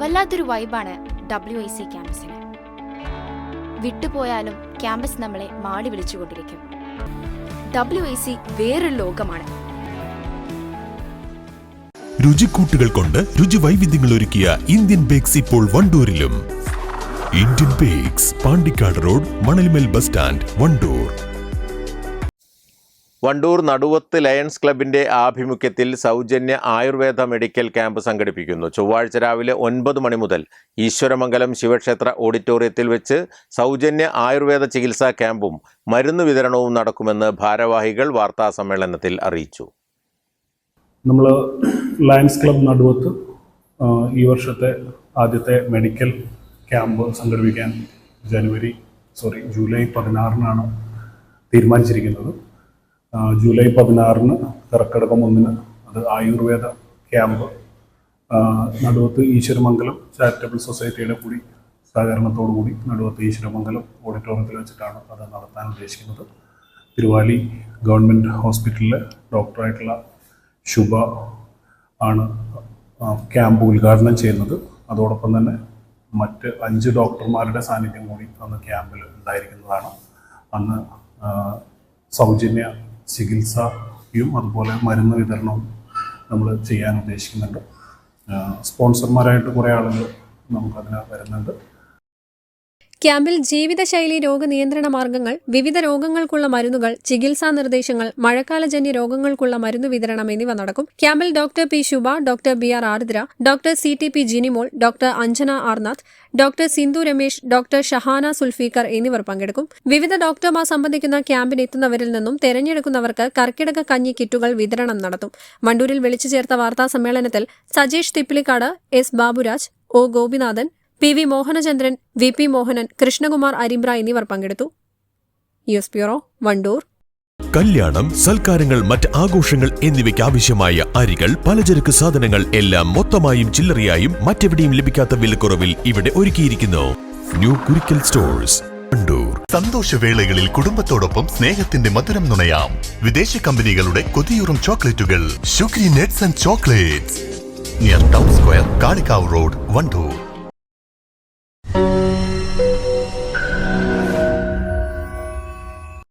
വല്ലാത്തൊരു വൈബാണ് W I C ക്യാമ്പസിന്. വിട്ടുപോയാലും ക്യാമ്പസ് നമ്മളെ മാടി വിളിച്ചുകൊണ്ടിരിക്കും. ഡബ്ല്യു ഐ സി വേറൊരു ലോകമാണ്. രുചിക്കൂട്ടുകൾ കൊണ്ട് രുചി വൈവിധ്യങ്ങൾ ഒരുക്കിയ ഇന്ത്യൻ ബേക്സ് ഇപ്പോൾ വണ്ടൂരിലും. Indian bakes Pandikkad road Manalmel bus stand Wandoor. Wandoor Naduvath Lions ക്ലബിന്റെ ആഭിമുഖ്യത്തിൽ സൗജന്യ ആയുർവേദ മെഡിക്കൽ ക്യാമ്പ് സംഘടിപ്പിക്കുന്നു. ചൊവ്വാഴ്ച രാവിലെ ഒൻപത് മണി മുതൽ ഈശ്വരമംഗലം ശിവക്ഷേത്ര ഓഡിറ്റോറിയത്തിൽ വെച്ച് സൗജന്യ ആയുർവേദ ചികിത്സാ ക്യാമ്പും മരുന്ന് വിതരണവും നടക്കുമെന്ന് ഭാരവാഹികൾ വാർത്താ സമ്മേളനത്തിൽ അറിയിച്ചു. നമ്മൾ ലയൺസ് ക്ലബ് നടുവത്ത് ഈ വർഷത്തെ ആദ്യത്തെ മെഡിക്കൽ ക്യാമ്പ് സംഘടിപ്പിക്കാൻ ജനുവരി സോറി ജൂലൈ പതിനാറിനാണ് തീരുമാനിച്ചിരിക്കുന്നത്. ജൂലൈ പതിനാറിന് കർക്കിടകം ഒന്നിന് അത് ആയുർവേദ ക്യാമ്പ് നടുവത്ത് ഈശ്വരമംഗലം ചാരിറ്റബിൾ സൊസൈറ്റിയുടെ കൂടി സഹകരണത്തോടു കൂടി നടുവത്ത് ഈശ്വരമംഗലം ഓഡിറ്റോറിയത്തിൽ വെച്ചിട്ടാണ് അത് നടത്താൻ ഉദ്ദേശിക്കുന്നത്. തിരുവാലി ഗവൺമെന്റ് ഹോസ്പിറ്റലിലെ ഡോക്ടറായിട്ടുള്ള ശുഭ ആണ് ക്യാമ്പ് ഉദ്ഘാടനം ചെയ്യുന്നത്. അതോടൊപ്പം തന്നെ മറ്റ് അഞ്ച് ഡോക്ടർമാരുടെ സാന്നിധ്യം കൂടി അന്ന് ക്യാമ്പിൽ ഉണ്ടായിരിക്കുന്നതാണ്. അന്ന് സൗജന്യ ചികിത്സയും അതുപോലെ മരുന്ന് വിതരണവും നമ്മൾ ചെയ്യാൻ ഉദ്ദേശിക്കുന്നുണ്ട്. സ്പോൺസർമാരായിട്ട് കുറേ ആളുകൾ നമുക്കതിന് വരുന്നുണ്ട്. ക്യാമ്പിൽ ജീവിതശൈലി രോഗനിയന്ത്രണ മാർഗങ്ങൾ വിവിധ രോഗങ്ങൾക്കുള്ള മരുന്നുകൾ ചികിത്സാ നിർദ്ദേശങ്ങൾ മഴക്കാലജന്യ രോഗങ്ങൾക്കുള്ള മരുന്ന് വിതരണം എന്നിവ നടക്കും. ക്യാമ്പിൽ doctor P Shubha doctor B R Ardra doctor C T P Jinimol doctor Anjana Arnath doctor Sindhu Ramesh doctor Shahana Sulfikar എന്നിവർ പങ്കെടുക്കും. വിവിധ ഡോക്ടർമാർ സംബന്ധിക്കുന്ന ക്യാമ്പിന് എത്തുന്നവരിൽ നിന്നും തെരഞ്ഞെടുക്കുന്നവർക്ക് കർക്കിടക കഞ്ഞി കിറ്റുകൾ വിതരണം നടത്തും. മണ്ടൂരിൽ വിളിച്ചു ചേർത്ത വാർത്താ സമ്മേളനത്തിൽ Sajesh Thippilikkad S Baburaj O Gopinathan P V Mohanachandran V P Mohanan Krishnakumar Arimbra എന്നിവർ പങ്കെടുത്തു. News bureau Wandoor. കല്യാണം സൽക്കാരങ്ങൾ മറ്റ് ആഘോഷങ്ങൾ എന്നിവയ്ക്ക് ആവശ്യമായ അരികൾ പലചരക്ക് സാധനങ്ങൾ എല്ലാം മൊത്തമായും ചില്ലറയായും മറ്റെവിടെയും ലഭിക്കാത്ത വിലക്കുറവിൽ ഇവിടെ ഒരുക്കിയിരിക്കുന്നു. New Kurikkal stores Wandoor. സന്തോഷവേളകളിൽ കുടുംബത്തോടൊപ്പം സ്നേഹത്തിന്റെ മധുരം നുണയാം. വിദേശ കമ്പനികളുടെ കൊതിയൂറും ചോക്ലേറ്റുകൾ. Shukri nuts and chocolates. Near town square Kalikavu road Wandoor.